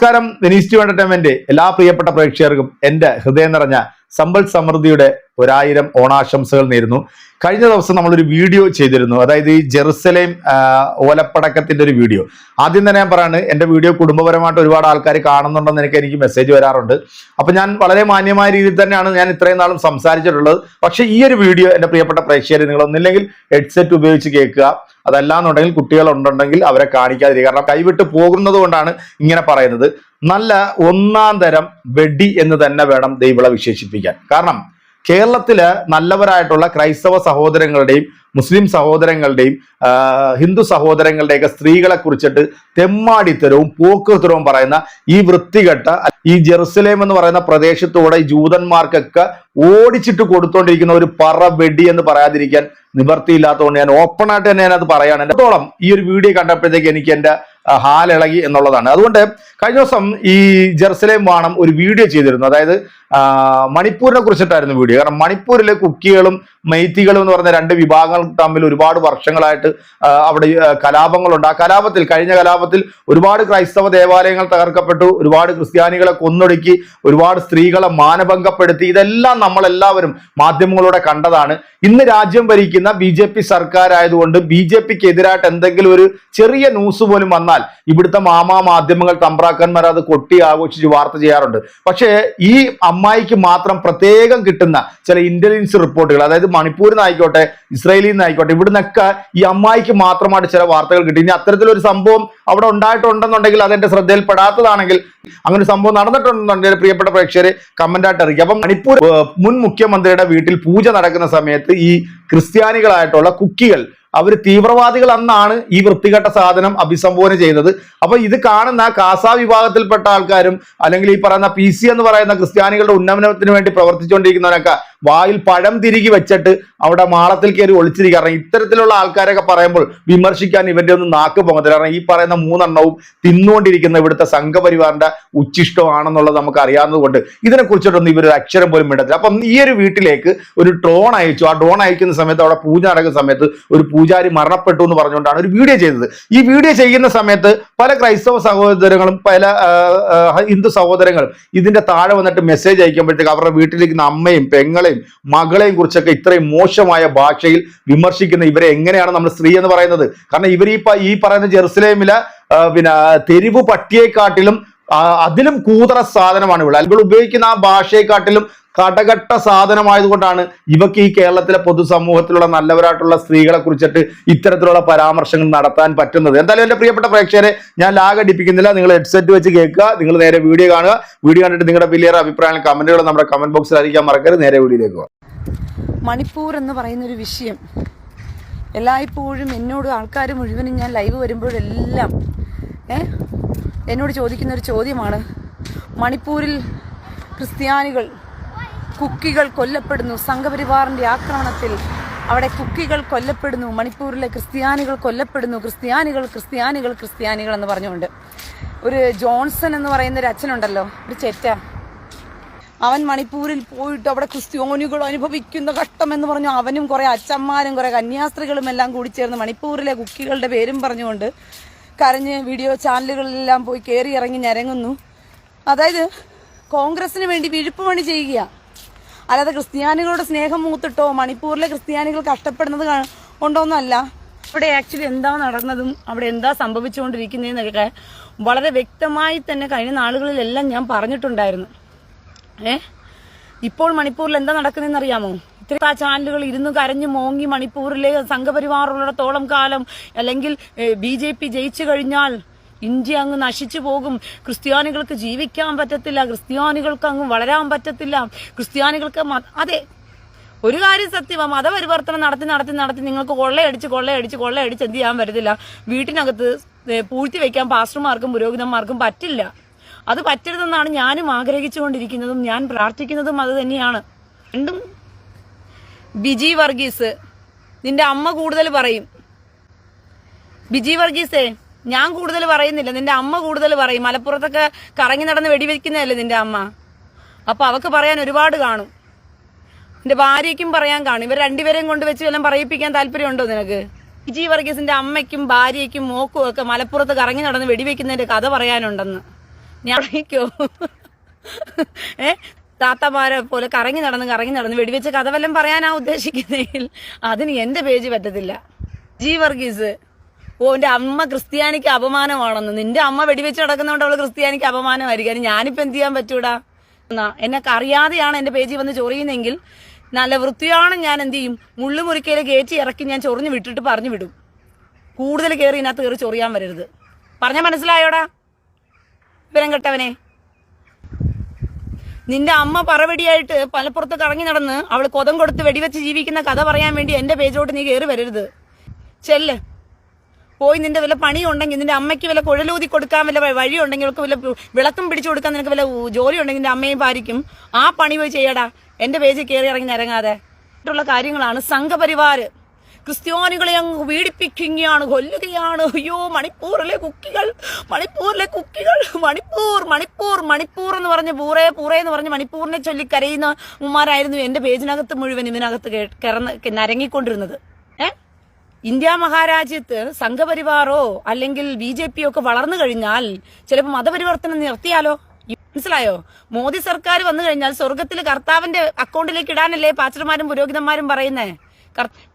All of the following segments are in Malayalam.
നമസ്കാരം. വെനീസ് ടു എന്റർടൈൻമെന്റ് എല്ലാ പ്രിയപ്പെട്ട പ്രേക്ഷകർക്കും എന്റെ ഹൃദയം നിറഞ്ഞ സമ്പൽ സമൃദ്ധിയുടെ ഒരായിരം ഓണാശംസകൾ നേരുന്നു. കഴിഞ്ഞ ദിവസം നമ്മളൊരു വീഡിയോ ചെയ്തിരുന്നു. അതായത് ഈ ജെറുസലേം ഓലപ്പടക്കത്തിന്റെ ഒരു വീഡിയോ. ആദ്യം തന്നെ ഞാൻ പറയാണ് എന്റെ വീഡിയോ കുടുംബപരമായിട്ട് ഒരുപാട് ആൾക്കാർ കാണുന്നുണ്ടെന്ന് എനിക്ക് എനിക്ക് മെസ്സേജ് വരാറുണ്ട്. അപ്പൊ ഞാൻ വളരെ മാന്യമായ രീതിയിൽ തന്നെയാണ് ഞാൻ ഇത്രയും നാളും സംസാരിച്ചിട്ടുള്ളത്. പക്ഷേ ഈ ഒരു വീഡിയോ എന്റെ പ്രിയപ്പെട്ട പ്രേക്ഷകർ നിങ്ങളൊന്നില്ലെങ്കിൽ ഹെഡ്സെറ്റ് ഉപയോഗിച്ച് കേൾക്കുക. അതല്ലാന്നുണ്ടെങ്കിൽ കുട്ടികൾ ഉണ്ടെങ്കിൽ അവരെ കാണിക്കാതിരിക്കുക. കാരണം കൈവിട്ട് പോകുന്നത് കൊണ്ടാണ് ഇങ്ങനെ പറയുന്നത്. നല്ല ഒന്നാം തരം വെടി എന്ന് തന്നെ വേണം ദൈവളെ വിശേഷിപ്പിക്കാൻ. കാരണം കേരളത്തിൽ നല്ലവരായിട്ടുള്ള ക്രൈസ്തവ സഹോദരങ്ങളുടെയും മുസ്ലിം സഹോദരങ്ങളുടെയും ഹിന്ദു സഹോദരങ്ങളുടെയൊക്കെ സ്ത്രീകളെ കുറിച്ചിട്ട് തെമ്മാടിത്തരവും പോക്കുത്തരവും പറയുന്ന ഈ വൃത്തികെട്ട ഈ ജെറുസലേം എന്ന് പറയുന്ന പ്രദേശത്തൂടെ ഈ ജൂതന്മാർക്കൊക്കെ ഓടിച്ചിട്ട് കൊടുത്തോണ്ടിരിക്കുന്ന ഒരു പറ വെടി എന്ന് പറയാതിരിക്കാൻ നിവർത്തിയില്ലാത്തതുകൊണ്ട് ഞാൻ ഓപ്പണായിട്ട് തന്നെ ഞാനത് പറയാണ്. എത്രത്തോളം ഈ ഒരു വീഡിയോ കണ്ടപ്പോഴത്തേക്ക് എനിക്ക് എന്റെ ആ, ഹാലിളകി എന്നുള്ളതാണ്. അതുകൊണ്ട് കഴിഞ്ഞ ദിവസം ഈ ജെറുസലേം വാണം ഒരു വീഡിയോ ചെയ്തിരുന്നു. അതായത് മണിപ്പൂരിനെ കുറിച്ചിട്ടായിരുന്നു വീഡിയോ. കാരണം മണിപ്പൂരിലെ കുക്കികളും മെയ്ത്തികളും എന്ന് പറഞ്ഞ രണ്ട് വിഭാഗങ്ങൾ തമ്മിൽ ഒരുപാട് വർഷങ്ങളായിട്ട് അവിടെ കലാപങ്ങളുണ്ട്. ആ കലാപത്തിൽ കഴിഞ്ഞ കലാപത്തിൽ ഒരുപാട് ക്രൈസ്തവ ദേവാലയങ്ങൾ തകർക്കപ്പെട്ടു. ഒരുപാട് ക്രിസ്ത്യാനികളെ കൊന്നൊടുക്കി ഒരുപാട് സ്ത്രീകളെ മാനഭംഗപ്പെടുത്തി. ഇതെല്ലാം നമ്മളെല്ലാവരും മാധ്യമങ്ങളിലൂടെ കണ്ടതാണ്. ഇന്ന് രാജ്യം ഭരിക്കുന്ന ബി ജെ പി സർക്കാരായതുകൊണ്ട് ബി ജെ പിക്ക് എതിരായിട്ട് എന്തെങ്കിലും ഒരു ചെറിയ ന്യൂസ് പോലും വന്നാൽ ഇവിടുത്തെ മാമാ മാധ്യമങ്ങൾ തമ്പ്രാക്കന്മാർ അത് കൊട്ടി ആഘോഷിച്ച് വാർത്ത ചെയ്യാറുണ്ട്. പക്ഷേ ഈ അമ്മായിക്ക് മാത്രം പ്രത്യേകം കിട്ടുന്ന ചില ഇന്റലിജൻസ് റിപ്പോർട്ടുകൾ അതായത് മണിപ്പൂരിൽ നിന്നായിക്കോട്ടെ ഇസ്രയേലിൽ നിന്നായിക്കോട്ടെ ഇവിടുന്നൊക്കെ ഈ അമ്മായിക്ക് മാത്രമായിട്ട് ചില വാർത്തകൾ കിട്ടി ഇനി അത്തരത്തിലൊരു സംഭവം അവിടെ ഉണ്ടായിട്ടുണ്ടെന്നുണ്ടെങ്കിൽ അതെന്റെ ശ്രദ്ധയിൽപ്പെടാത്തതാണെങ്കിൽ അങ്ങനെ സംഭവം നടന്നിട്ടുണ്ടെന്നുണ്ടെങ്കിൽ പ്രിയപ്പെട്ട പ്രേക്ഷകരെ കമന്റ് ആയിട്ട് അറിയിക്കുക അപ്പം മണിപ്പൂർ മുൻ മുഖ്യമന്ത്രിയുടെ വീട്ടിൽ പൂജ നടക്കുന്ന സമയത്ത് ഈ ക്രിസ്ത്യാനികളായിട്ടുള്ള കുക്കികൾ. അവർ തീവ്രവാദികൾ അന്നാണ് ഈ വൃത്തികെട്ട സാധനം അഭിസംബോധന ചെയ്തത്. അപ്പൊ ഇത് കാണുന്ന കാസ വിഭാഗത്തിൽപ്പെട്ട ആൾക്കാരും അല്ലെങ്കിൽ ഈ പറയുന്ന പി എന്ന് പറയുന്ന ക്രിസ്ത്യാനികളുടെ ഉന്നമനത്തിന് വേണ്ടി പ്രവർത്തിച്ചുകൊണ്ടിരിക്കുന്നവരൊക്കെ വായിൽ പഴം തിരികെ വെച്ചിട്ട് അവിടെ മാളത്തിൽ കയറി ഒളിച്ചിരിക്കുക കാരണം ഇത്തരത്തിലുള്ള ആൾക്കാരൊക്കെ പറയുമ്പോൾ വിമർശിക്കാൻ ഇവന്റെ ഒന്നും നാക്ക് പോകത്തില്ല കാരണം ഈ പറയുന്ന മൂന്നെണ്ണവും തിന്നുകൊണ്ടിരിക്കുന്ന ഇവിടുത്തെ സംഘപരിവാറിന്റെ ഉച്ചിഷ്ടമാണെന്നുള്ളത് നമുക്ക് അറിയാവുന്നത് കൊണ്ട് ഇതിനെക്കുറിച്ചിട്ടൊന്നും ഇവർ അക്ഷരം പോലും വിടത്തില്ല അപ്പം ഈ ഒരു വീട്ടിലേക്ക് ഒരു ഡ്രോൺ അയച്ചു. ആ ഡ്രോൺ അയക്കുന്ന സമയത്ത് അവിടെ പൂജ നടക്കുന്ന സമയത്ത് ഒരു പൂജാരി മരണപ്പെട്ടു എന്ന് പറഞ്ഞുകൊണ്ടാണ് ഒരു വീഡിയോ ചെയ്തത്. ഈ വീഡിയോ ചെയ്യുന്ന സമയത്ത് പല ക്രൈസ്തവ സഹോദരങ്ങളും പല ഹിന്ദു സഹോദരങ്ങളും ഇതിന്റെ താഴെ വന്നിട്ട് മെസ്സേജ് അയക്കുമ്പോഴത്തേക്ക് അവരുടെ വീട്ടിലിരിക്കുന്ന അമ്മയും പെങ്ങളെയും മകളെയും കുറിച്ചൊക്കെ ഇത്രയും മോശമായ ഭാഷയിൽ വിമർശിക്കുന്ന ഇവരെ എങ്ങനെയാണ് നമ്മൾ സ്ത്രീ എന്ന് പറയുന്നത്? കാരണം ഇവർ ഈ പറയുന്ന ജെറുസലേമിലെ പിന്നെ തെരുവ് പട്ടിയെക്കാട്ടിലും അതിലും കൂതറ സാധനമാണ് ഇവിടെ. ഉപയോഗിക്കുന്ന ആ ഭാഷയെക്കാട്ടിലും കടകട്ട സാധനമായതുകൊണ്ടാണ് ഇവക്ക് ഈ കേരളത്തിലെ പൊതുസമൂഹത്തിലുള്ള നല്ലവരായിട്ടുള്ള സ്ത്രീകളെ കുറിച്ചിട്ട് ഇത്തരത്തിലുള്ള പരാമർശങ്ങൾ നടത്താൻ പറ്റുന്നത്. എന്തായാലും എന്റെ പ്രിയപ്പെട്ട പ്രേക്ഷകരെ ഞാൻ ലാഗ് അടിപ്പിക്കുന്നില്ല. നിങ്ങൾ ഹെഡ്സെറ്റ് വെച്ച് കേൾക്കുക. നിങ്ങൾ നേരെ വീഡിയോ കാണുക. വീഡിയോ കണ്ടിട്ട് നിങ്ങളുടെ വലിയ അഭിപ്രായങ്ങൾ കമന്റുകൾ നമ്മുടെ കമന്റ് ബോക്സിൽ അറിയിക്കാൻ മറക്കരുത്. നേരെ വീഡിയോയിലേക്ക് മണിപ്പൂർ എന്ന് പറയുന്ന ഒരു വിഷയം. എല്ലായ്പ്പോഴും എന്നോട് ആൾക്കാർ മുഴുവനും ഞാൻ ലൈവ് വരുമ്പോഴെല്ലാം ഏ എന്നോട് ചോദിക്കുന്ന ഒരു ചോദ്യമാണ്. മണിപ്പൂരിൽ ക്രിസ്ത്യാനികൾ കുക്കികൾ കൊല്ലപ്പെടുന്നു. സംഘപരിവാറിന്റെ ആക്രമണത്തിൽ അവിടെ കുക്കികൾ കൊല്ലപ്പെടുന്നു. മണിപ്പൂരിലെ ക്രിസ്ത്യാനികൾ കൊല്ലപ്പെടുന്നു. ക്രിസ്ത്യാനികൾ ക്രിസ്ത്യാനികൾ ക്രിസ്ത്യാനികൾ എന്ന് പറഞ്ഞുകൊണ്ട്. ഒരു ജോൺസൺ എന്ന് പറയുന്ന ഒരു അച്ഛനുണ്ടല്ലോ. ഒരു ചെറ്റ. അവൻ മണിപ്പൂരിൽ പോയിട്ട് അവിടെ ക്രിസ്ത്യാനികൾ അനുഭവിക്കുന്ന ഘട്ടം എന്ന് പറഞ്ഞു. അവനും കുറേ അച്ഛന്മാരും കുറേ കന്യാസ്ത്രീകളും എല്ലാം കൂടി ചേർന്ന് മണിപ്പൂരിലെ കുക്കികളുടെ പേരും പറഞ്ഞുകൊണ്ട് കരഞ്ഞ് വീഡിയോ ചാനലുകളിലെല്ലാം പോയി കയറി ഇറങ്ങി ഞരങ്ങുന്നു. അതായത് കോൺഗ്രസിന് വേണ്ടി വിഴുപ്പ് പണി ചെയ്യുക അല്ലാതെ ക്രിസ്ത്യാനികളുടെ സ്നേഹം മൂത്തിട്ടോ മണിപ്പൂരിലെ ക്രിസ്ത്യാനികൾ കഷ്ടപ്പെടുന്നത് ഉണ്ടോന്നല്ല അവിടെ ആക്ച്വലി എന്താ നടന്നതും അവിടെ എന്താ സംഭവിച്ചുകൊണ്ടിരിക്കുന്നതെന്നൊക്കെ വളരെ വ്യക്തമായി തന്നെ കഴിഞ്ഞ നാളുകളിലെല്ലാം ഞാൻ പറഞ്ഞിട്ടുണ്ടായിരുന്നു. ഏ? ഇപ്പോൾ മണിപ്പൂരിൽ എന്താ നടക്കുന്നതെന്ന് അറിയാമോ? ഇത്ര ചാനലുകൾ ഇരുന്ന് കരഞ്ഞു മോങ്ങി മണിപ്പൂരിലെ സംഘപരിവാറുള്ളിടത്തോളം കാലം അല്ലെങ്കിൽ ബി ജെ പി ജയിച്ചു കഴിഞ്ഞാൽ ഇന്ത്യ അങ്ങ് നശിച്ചു പോകും. ക്രിസ്ത്യാനികൾക്ക് ജീവിക്കാൻ പറ്റത്തില്ല ക്രിസ്ത്യാനികൾക്ക് അങ്ങ് വളരാൻ പറ്റത്തില്ല ക്രിസ്ത്യാനികൾക്ക് അതെ. ഒരു കാര്യം സത്യമാണ് മതപരിവർത്തനം നടത്തി നടത്തി നടത്തി നിങ്ങൾക്ക് കൊള്ളയടിച്ച് കൊള്ളയടിച്ച് കൊള്ളയടിച്ച് എന്ത് ചെയ്യാൻ പറ്റത്തില്ല. വീട്ടിനകത്ത് പൂഴ്ത്തി വെക്കാൻ പാസ്റ്റർമാർക്കും പുരോഹിതന്മാർക്കും പറ്റില്ല. അത് പറ്റരുതെന്നാണ് ഞാനും ആഗ്രഹിച്ചുകൊണ്ടിരിക്കുന്നതും ഞാൻ പ്രാർത്ഥിക്കുന്നതും അത് തന്നെയാണ്. രണ്ടും. ബിജി വർഗീസ് നിന്റെ അമ്മ കൂടുതൽ പറയും. ബിജി വർഗീസേ ഞാൻ കൂടുതൽ പറയുന്നില്ല. നിന്റെ അമ്മ കൂടുതൽ പറയും. മലപ്പുറത്തൊക്കെ കറങ്ങി നടന്ന് വെടിവെക്കുന്നതല്ലേ നിന്റെ അമ്മ? അപ്പൊ അവക്ക് പറയാൻ ഒരുപാട് കാണും. നിന്റെ ഭാര്യയ്ക്കും പറയാൻ കാണും. ഇവർ രണ്ടുപേരെയും കൊണ്ട് വെച്ച് വല്ലതും പറയിപ്പിക്കാൻ താല്പര്യമുണ്ടോ നിനക്ക്? ബിജി വർഗീസിന്റെ അമ്മയ്ക്കും ഭാര്യയ്ക്കും മോക്കും ഒക്കെ മലപ്പുറത്ത് കറങ്ങി നടന്ന് വെടിവെക്കുന്നതിന്റെ കഥ പറയാനുണ്ടെന്ന്. ഞാൻ ഏ? താത്തമാരെ പോലെ കറങ്ങി നടന്ന് കറങ്ങി നടന്ന് വെടിവെച്ച് കഥ വല്ലതും പറയാനാ ഉദ്ദേശിക്കുന്നെങ്കിൽ അതിന് എന്റെ പേജ് പറ്റത്തില്ല. ജി വർഗീസ് ഓ എന്റെ അമ്മ ക്രിസ്ത്യാനിക്ക് അപമാനമാണെന്ന്. നിന്റെ അമ്മ വെടിവെച്ച് നടക്കുന്നതുകൊണ്ട് അവൾ ക്രിസ്ത്യാനിക്ക് അപമാനമായിരിക്കും. ഞാനിപ്പോ എന്ത് ചെയ്യാൻ പറ്റൂടാ? എന്നാ എന്നെ അറിയാതെയാണ് എന്റെ പേജിൽ വന്ന് ചൊറിയുന്നെങ്കിൽ നല്ല വൃത്തിയാണ് ഞാൻ എന്ത് ചെയ്യും? മുള്ളുമുറിക്കയിലെ കയറ്റി ഇറക്കി ഞാൻ ചൊറിഞ്ഞു വിട്ടിട്ട് പറഞ്ഞു വിടും. കൂടുതൽ കയറി ഇതിനകത്ത് കയറി ചൊറിയാൻ വരരുത്. പറഞ്ഞാൽ മനസ്സിലായോടാ? വിവരം കെട്ടവനെ. നിന്റെ അമ്മ പറവടിയായിട്ട് പലപ്പുറത്ത് കറങ്ങി നടന്ന് അവൾ കൊതം കൊടുത്ത് വെടിവെച്ച് ജീവിക്കുന്ന കഥ പറയാൻ വേണ്ടി എന്റെ പേജോട്ട് നീ കയറി വരരുത്. ചെല്ല്. പോയി നിന്റെ വല്ല പണിയുണ്ടെങ്കിൽ നിന്റെ അമ്മയ്ക്ക് വല്ല കുഴലൂതി കൊടുക്കാൻ വല്ല വഴി ഉണ്ടെങ്കിൽ അവൾക്ക് വല്ല വിളക്കും പിടിച്ചു കൊടുക്കാൻ നിനക്ക് വല്ല ജോലി ഉണ്ടെങ്കിൽ നിന്റെ അമ്മയും ഭാര്യയ്ക്കും ആ പണി പോയി ചെയ്യടാ. എന്റെ പേജിൽ കയറി ഇറങ്ങി നിരങ്ങാതെ. ഇട്ടുള്ള കാര്യങ്ങളാണ് സംഘപരിവാര് ക്രിസ്ത്യാനികളെ അങ്ങ് പീഡിപ്പിക്കുകയാണ് കൊല്ലുകയാണ്. അയ്യോ മണിപ്പൂരിലെ കുക്കികൾ മണിപ്പൂരിലെ കുക്കികൾ മണിപ്പൂർ മണിപ്പൂർ മണിപ്പൂർ എന്ന് പറഞ്ഞ് പൂറേ പൂറേ എന്ന് പറഞ്ഞ് മണിപ്പൂരിനെ ചൊല്ലി കരയുന്ന ഉമ്മാരായിരുന്നു എന്റെ പേജിനകത്ത് മുഴുവൻ ഇതിനകത്ത് കിറന്ന് നരങ്ങിക്കൊണ്ടിരുന്നത്. ഇന്ത്യ മഹാരാജ്യത്ത് സംഘപരിവാറോ അല്ലെങ്കിൽ ബി ജെ പി ഒക്കെ വളർന്നു കഴിഞ്ഞാൽ ചിലപ്പോൾ മതപരിവർത്തനം നിർത്തിയാലോ? മനസ്സിലായോ? മോദി സർക്കാർ വന്നു കഴിഞ്ഞാൽ സ്വർഗത്തിൽ കർത്താവിന്റെ അക്കൗണ്ടിലേക്ക് ഇടാനല്ലേ പാച്ചർമാരും പുരോഹിതന്മാരും പറയുന്നേ?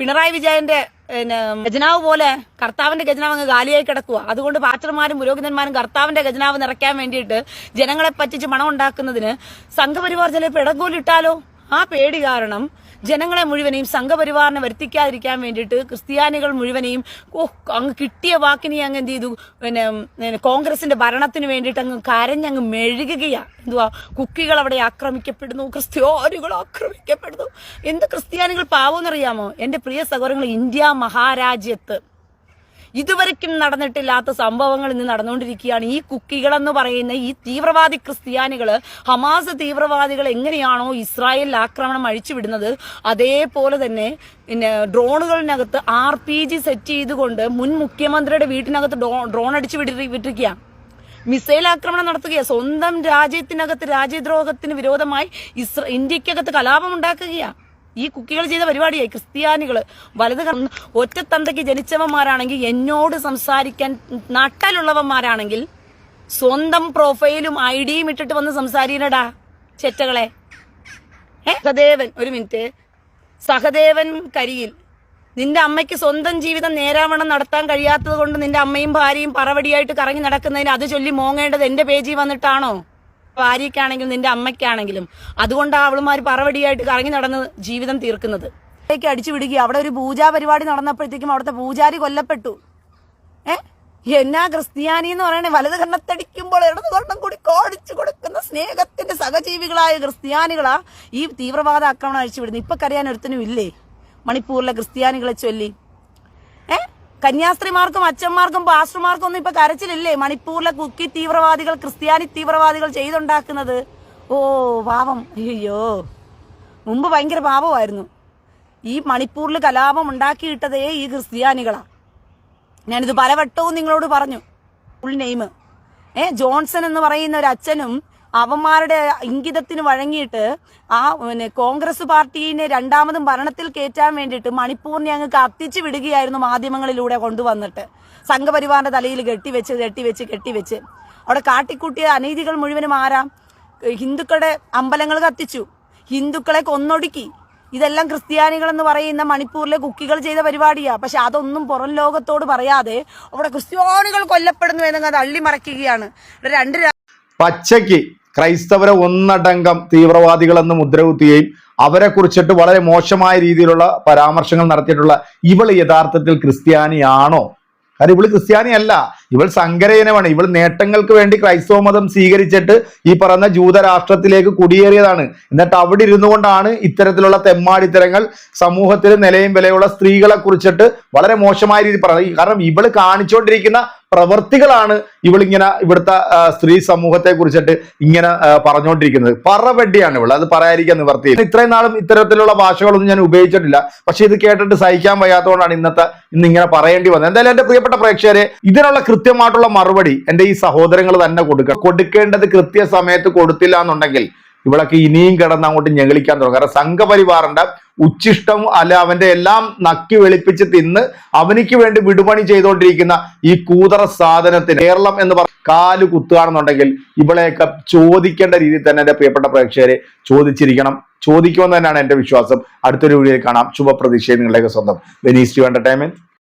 പിണറായി വിജയന്റെ പിന്നെ, ഖജനാവ് പോലെ കർത്താവിന്റെ ഖജനാവ് അങ്ങ് കാലിയായി കിടക്കുക അതുകൊണ്ട് പാച്ചർമാരും പുരോഹിതന്മാരും കർത്താവിന്റെ ഖജനാവ് നിറയ്ക്കാൻ വേണ്ടിയിട്ട് ജനങ്ങളെ പറ്റിച്ച് പണം ഉണ്ടാക്കുന്നതിന് സംഘപരിവാർ ചിലപ്പോൾ ഇടങ്കോലിട്ടാലോ ആ പേടി കാരണം ജനങ്ങളെ മുഴുവനെയും സംഘപരിവാറിനെ വരുത്തിക്കാതിരിക്കാൻ വേണ്ടിയിട്ട് ക്രിസ്ത്യാനികൾ മുഴുവനെയും ഓ അങ്ങ് കിട്ടിയ വാക്കിനെ അങ്ങ് എന്ത് ചെയ്തു? പിന്നെ കോൺഗ്രസിന്റെ ഭരണത്തിന് വേണ്ടിയിട്ട് അങ്ങ് കരഞ്ഞങ്ങ് മെഴുകുകയാണ്. എന്തുവാ? കുക്കികൾ അവിടെ ആക്രമിക്കപ്പെടുന്നു ക്രിസ്ത്യാനികൾ ആക്രമിക്കപ്പെടുന്നു. എന്ത് ക്രിസ്ത്യാനികൾ പാവമെന്നറിയാമോ എന്റെ പ്രിയ സഹോദരങ്ങൾ ഇന്ത്യ മഹാരാജ്യത്ത് ഇതുവരെക്കും നടന്നിട്ടില്ലാത്ത സംഭവങ്ങൾ ഇന്ന് നടന്നുകൊണ്ടിരിക്കുകയാണ്. ഈ കുക്കികളെന്ന് പറയുന്ന ഈ തീവ്രവാദി ക്രിസ്ത്യാനികൾ ഹമാസ് തീവ്രവാദികൾ എങ്ങനെയാണോ ഇസ്രായേലിൽ ആക്രമണം അഴിച്ചുവിടുന്നത് അതേപോലെ തന്നെ പിന്നെ ഡ്രോണുകളിനകത്ത് ആർ പി ജി സെറ്റ് ചെയ്തുകൊണ്ട് മുൻ മുഖ്യമന്ത്രിയുടെ വീട്ടിനകത്ത് ഡ്രോ- ഡ്രോൺ അടിച്ചു വിട്ടി വിട്ടിരിക്കുകയാണ്. മിസൈൽ ആക്രമണം നടത്തുകയാണ് സ്വന്തം രാജ്യത്തിനകത്ത് രാജ്യദ്രോഹത്തിന് വിരോധമായി ഇസ്ര ഇന്ത്യക്കകത്ത് കലാപം ഉണ്ടാക്കുകയാണ് ഈ കുക്കികൾ ചെയ്ത പരിപാടിയായി. ക്രിസ്ത്യാനികൾ വലത് ഒറ്റത്തന്തയ്ക്ക് ജനിച്ചവന്മാരാണെങ്കിൽ എന്നോട് സംസാരിക്കാൻ നട്ടലുള്ളവന്മാരാണെങ്കിൽ സ്വന്തം പ്രൊഫൈലും ഐ ഡിയും ഇട്ടിട്ട് വന്ന് സംസാരിക്കണടാ ചെറ്റകളെ. സഹദേവൻ ഒരു മിനിറ്റ്. സഹദേവൻ കരിയിൽ. നിന്റെ അമ്മയ്ക്ക് സ്വന്തം ജീവിതം നേരാവണ്ണം നടത്താൻ കഴിയാത്തത് കൊണ്ട് നിന്റെ അമ്മയും ഭാര്യയും പറവടിയായിട്ട് കറങ്ങി നടക്കുന്നതിന് അത് ചൊല്ലി മോങ്ങേണ്ടത് എന്റെ പേജിൽ വന്നിട്ടാണോ? ഭാര്യയ്ക്കാണെങ്കിലും നിന്റെ അമ്മയ്ക്കാണെങ്കിലും അതുകൊണ്ടാണ് അവളുമാർ പറവടിയായിട്ട് കറങ്ങി നടന്ന് ജീവിതം തീർക്കുന്നത്. അവിടേക്ക് അടിച്ചു വിടുകയും അവിടെ ഒരു പൂജാ പരിപാടി നടന്നപ്പോഴത്തേക്കും അവിടുത്തെ പൂജാരി കൊല്ലപ്പെട്ടു. ഏ? എന്നാ ക്രിസ്ത്യാനി എന്ന് പറയണേ വലത് കണ്ണത്തടിക്കുമ്പോൾ ഇടത് കണ്ണം കൂടി കോടിച്ചു കൊടുക്കുന്ന സ്നേഹത്തിന്റെ സഹജീവികളായ ക്രിസ്ത്യാനികളാ ഈ തീവ്രവാദ ആക്രമണം അഴിച്ചുവിടുന്നത് ഇപ്പൊ കരയാൻ ഒരുത്തനും ഇല്ലേ? മണിപ്പൂരിലെ ക്രിസ്ത്യാനികളെ ചൊല്ലി. ഏ? കന്യാസ്ത്രീമാർക്കും അച്ഛന്മാർക്കും പാസ്റ്റർമാർക്കും ഒന്നും ഇപ്പൊ കരച്ചിലില്ലേ? മണിപ്പൂരിലെ കുക്കി തീവ്രവാദികൾ ക്രിസ്ത്യാനി തീവ്രവാദികൾ ചെയ്തുണ്ടാക്കുന്നത്? ഓ പാവം. അയ്യോ. മുമ്പ് ഭയങ്കര പാവമായിരുന്നു ഈ മണിപ്പൂരിൽ കലാപം ഉണ്ടാക്കിയിട്ടതേ ഈ ക്രിസ്ത്യാനികളാ. ഞാനിത് പലവട്ടവും നിങ്ങളോട് പറഞ്ഞു. ഫുൾ നെയിം ഏ ജോൺസൺ എന്ന് പറയുന്ന ഒരു അച്ഛനും അവന്മാരുടെ ഇംഗിതത്തിന് വഴങ്ങിയിട്ട് ആ പിന്നെ കോൺഗ്രസ് പാർട്ടീനെ രണ്ടാമതും ഭരണത്തിൽ കയറ്റാൻ വേണ്ടിയിട്ട് മണിപ്പൂരിനെ അങ്ങ് കത്തിച്ചു വിടുകയായിരുന്നു മാധ്യമങ്ങളിലൂടെ കൊണ്ടുവന്നിട്ട്. സംഘപരിവാറിന്റെ തലയിൽ കെട്ടിവെച്ച് കെട്ടിവെച്ച് കെട്ടിവെച്ച്. അവിടെ കാട്ടിക്കൂട്ടിയ അനീതികൾ മുഴുവനും ആരാ? ഹിന്ദുക്കളുടെ അമ്പലങ്ങൾ കത്തിച്ചു. ഹിന്ദുക്കളെ കൊന്നൊടുക്കി. ഇതെല്ലാം ക്രിസ്ത്യാനികൾ എന്ന് പറയുന്ന മണിപ്പൂരിലെ കുക്കികൾ ചെയ്ത പരിപാടിയാ. പക്ഷെ അതൊന്നും പുറം ലോകത്തോട് പറയാതെ അവിടെ ക്രിസ്ത്യാനികൾ കൊല്ലപ്പെടുന്നു എന്നങ്ങ് അത് അള്ളിമറയ്ക്കുകയാണ്. രണ്ട് പച്ചയ്ക്ക് ക്രൈസ്തവരെ ഒന്നടങ്കം തീവ്രവാദികളെന്ന് മുദ്രകുത്തുകയും അവരെ കുറിച്ചിട്ട് വളരെ മോശമായ രീതിയിലുള്ള പരാമർശങ്ങൾ നടത്തിയിട്ടുള്ള ഇവൾ യഥാർത്ഥത്തിൽ ക്രിസ്ത്യാനിയാണോ? കാര്യം ഇവൾ ക്രിസ്ത്യാനി അല്ല ഇവൾ സങ്കരയനമാണ്. ഇവൾ നേട്ടങ്ങൾക്ക് വേണ്ടി ക്രൈസ്തവ മതം സ്വീകരിച്ചിട്ട് ഈ പറയുന്ന ജൂതരാഷ്ട്രത്തിലേക്ക് കുടിയേറിയതാണ്. എന്നിട്ട് അവിടെ ഇരുന്നു കൊണ്ടാണ് ഇത്തരത്തിലുള്ള തെമ്മാടിത്തരങ്ങൾ സമൂഹത്തിൽ നിലയും വിലയുള്ള സ്ത്രീകളെ കുറിച്ചിട്ട് വളരെ മോശമായ രീതിയിൽ പറയുന്നത്. കാരണം ഇവൾ കാണിച്ചുകൊണ്ടിരിക്കുന്ന പ്രവർത്തികളാണ് ഇവളിങ്ങനെ ഇവിടുത്തെ സ്ത്രീ സമൂഹത്തെ കുറിച്ചിട്ട് ഇങ്ങനെ പറഞ്ഞുകൊണ്ടിരിക്കുന്നത്. പറവെട്ടിയാണ് ഇവൾ അത് പറയാതിരിക്കാൻ നിവർത്തി ഇത്രയും നാളും ഇത്തരത്തിലുള്ള ഭാഷകളൊന്നും ഞാൻ ഉപയോഗിച്ചിട്ടില്ല. പക്ഷെ ഇത് കേട്ടിട്ട് സഹിക്കാൻ വയ്യാത്തതുകൊണ്ടാണ് ഇന്നത്തെ ഇന്ന് ഇങ്ങനെ പറയേണ്ടി വന്നത്. എന്തായാലും എന്റെ പ്രിയപ്പെട്ട പ്രേക്ഷകരെ ഇതിനുള്ള കൃത്യമായിട്ടുള്ള മറുപടി എന്റെ ഈ സഹോദരങ്ങൾ തന്നെ കൊടുക്കുക കൊടുക്കേണ്ടത് കൃത്യസമയത്ത് കൊടുത്തില്ല എന്നുണ്ടെങ്കിൽ ഇവളൊക്കെ ഇനിയും കിടന്ന് അങ്ങോട്ട് ഞെളിക്കാൻ തുടങ്ങും. കാരണം സംഘപരിവാറിന്റെ ഉച്ചിഷ്ടം അല്ല അവന്റെ എല്ലാം നക്കി വെളുപ്പിച്ച് തിന്ന് അവനിക്ക് വേണ്ടി വിടുപണി ചെയ്തുകൊണ്ടിരിക്കുന്ന ഈ കൂതറ സാധനത്തിന് കേരളം എന്ന് പറഞ്ഞ കാൽ കുത്തുകയാണെന്നുണ്ടെങ്കിൽ ഇവളെയൊക്കെ ചോദിക്കേണ്ട രീതിയിൽ തന്നെ എന്റെ പ്രിയപ്പെട്ട പ്രേക്ഷകരെ ചോദിച്ചിരിക്കണം. ചോദിക്കുമെന്ന് തന്നെയാണ് എന്റെ വിശ്വാസം. അടുത്തൊരു വീഡിയോയിൽ കാണാം. ശുഭപ്രതീക്ഷയെ നിങ്ങളുടെയൊക്കെ സ്വന്തം വെനീസ് ടു എന്റർടൈൻമെന്റ്